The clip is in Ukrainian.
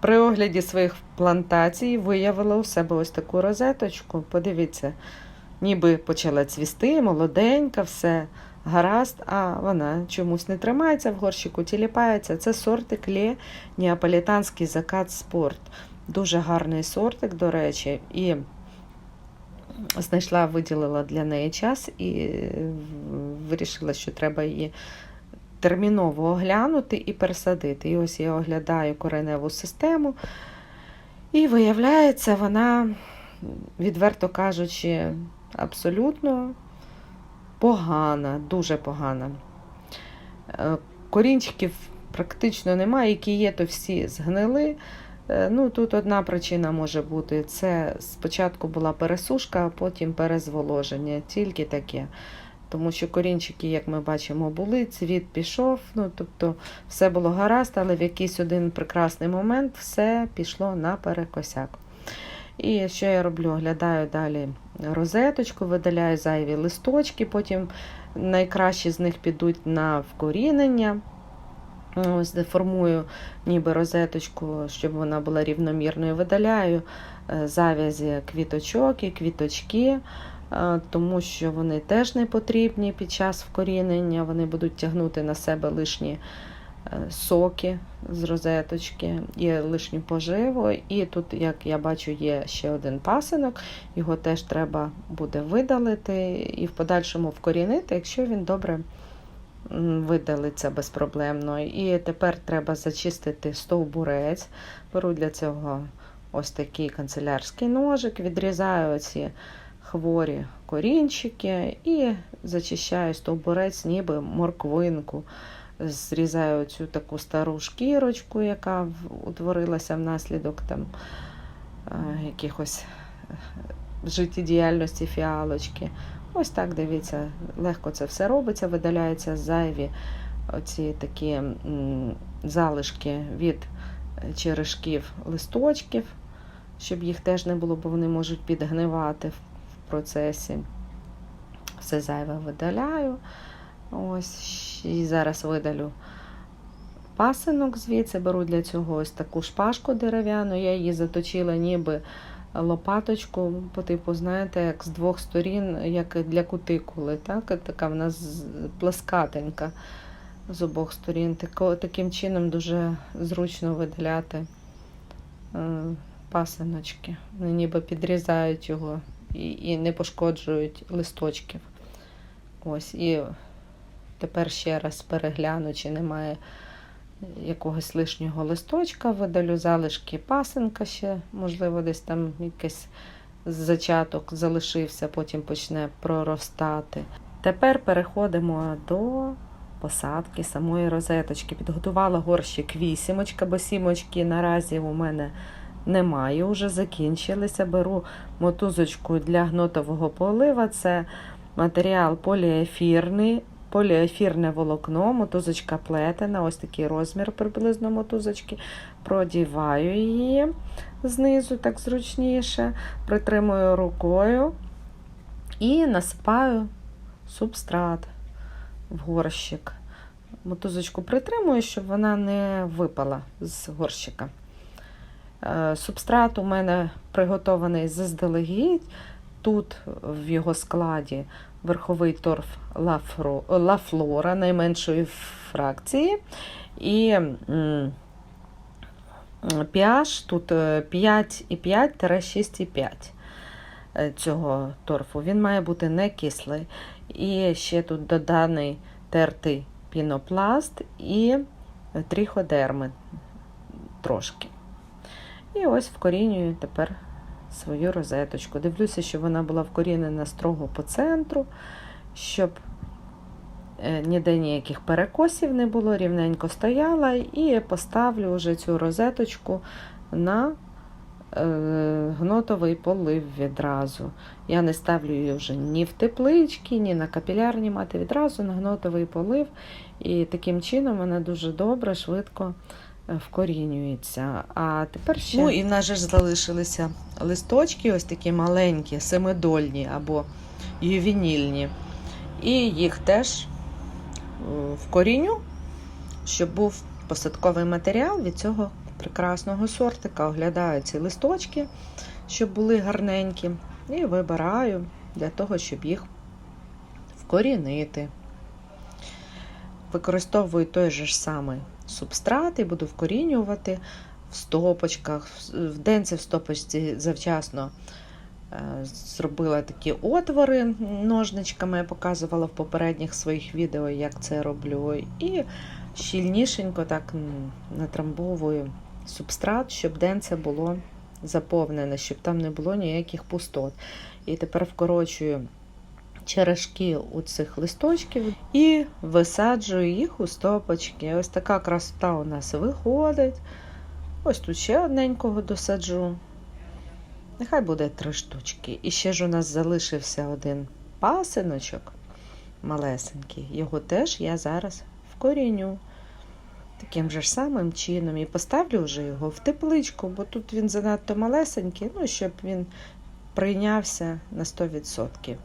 При огляді своїх плантацій виявила у себе ось таку розеточку. Подивіться, ніби почала цвісти, молоденька, все гаразд, а вона чомусь не тримається в горщику, тіліпається. Це сортик Лє Неаполітанський закат спорт. Дуже гарний сортик, до речі, і знайшла, виділила для неї час і вирішила, що треба її терміново оглянути і пересадити. І ось я оглядаю кореневу систему, і виявляється, вона, відверто кажучи, абсолютно погана, дуже погана. Е, Корінчиків практично немає, які є, то всі згнили. Е, Ну, Тут одна причина може бути: це спочатку була пересушка, а потім перезволоження, тільки таке. Тому що корінчики, як ми бачимо, були, цвіт пішов, ну, тобто все було гаразд, але в якийсь один прекрасний момент все пішло на перекосяк. І що я роблю? Оглядаю далі розеточку, видаляю зайві листочки, потім найкращі з них підуть на вкорінення. Ось деформую ніби розеточку, щоб вона була рівномірною. Видаляю е, завязі квіточок і квіточки, тому що вони теж не потрібні під час вкорінення. Вони будуть тягнути на себе лишні е, соки з розеточки і лишню поживу. І тут, як я бачу, є ще один пасинок, його теж треба буде видалити і в подальшому вкорінити, якщо він добре видалиться безпроблемно. І тепер треба зачистити стовбурець. Беру для цього ось такий канцелярський ножик, відрізаю ці хворі корінчики і зачищаю стовбурець, ніби морквинку. Зрізаю цю таку стару шкірочку, яка утворилася внаслідок там якихось е, життєдіяльності фіалочки. Ось так дивіться, легко це все робиться, видаляються зайві оці такі залишки від е, черешків листочків, щоб їх теж не було, бо вони можуть підгнивати в процесі. Все зайве видаляю. Ось, І зараз видалю пасинок звідси, беру для цього ось таку шпажку дерев'яну, я її заточила ніби лопаточку, по типу, знаєте, як з двох сторін, як для кутикули. Так? Така в нас плескатенька з обох сторін. Таким чином дуже зручно видаляти е, пасиночки. Ніби підрізають його і, і не пошкоджують листочків. Ось, І тепер ще раз перегляну, чи немає якогось лишнього листочка, видалю залишки пасинка ще, можливо, десь там якийсь зачаток залишився, потім почне проростати. Тепер переходимо до посадки самої розеточки. Підготувала горщик вісімочка, бо сімочки наразі у мене немає, вже закінчилися. Беру мотузочку для гнотового полива. Це матеріал поліефірний поліефірне волокно, мотузочка плетена, ось такий розмір приблизно мотузочки. Продіваю її знизу, так зручніше, притримую рукою і насипаю субстрат в горщик. Мотузочку притримую, щоб вона не випала з горщика. Е, субстрат у мене приготований заздалегідь. Тут в його складі верховий торф Ла Флора найменшої фракції. І pH тут 5,5-6,5 е, цього торфу. Він має бути не кислий. І ще тут доданий тертий пінопласт і тріходерми трошки. І ось вкорінюю тепер свою розеточку. Дивлюся, щоб вона була вкорінена строго по центру, щоб е, ніде ніяких перекосів не було, рівненько стояла, і поставлю вже цю розеточку на е, гнотовий полив відразу. Я не ставлю її вже ні в теплички, ні на капілярні мати, відразу на гнотовий полив. І таким чином вона дуже добре, швидко вкорінюється. А тепер ще... Ну і в нас же ж залишилися листочки, ось такі маленькі, семидольні або ювінільні. І їх теж вкоріню, щоб був посадковий матеріал від цього прекрасного сортика, оглядаю ці листочки, щоб були гарненькі, і вибираю для того, щоб їх вкорінити. Використовую той же ж самий субстрат і буду вкорінювати в стопочках. В денці в стопочці завчасно е, зробила такі отвори ножничками, я показувала в попередніх своїх відео, як це роблю. І щільнішенько так натрамбовую субстрат, щоб денце було заповнене, щоб там не було ніяких пустот. І тепер вкорочую черешки у цих листочків і висаджую їх у стопочки. Ось така красота у нас виходить. Ось тут ще одненького досаджу. Нехай буде три штучки. І ще ж у нас залишився один пасиночок малесенький. Його теж я зараз вкоріню. Таким же ж самим чином. І поставлю вже його в тепличку, бо тут він занадто малесенький, ну, щоб він прийнявся на 100%.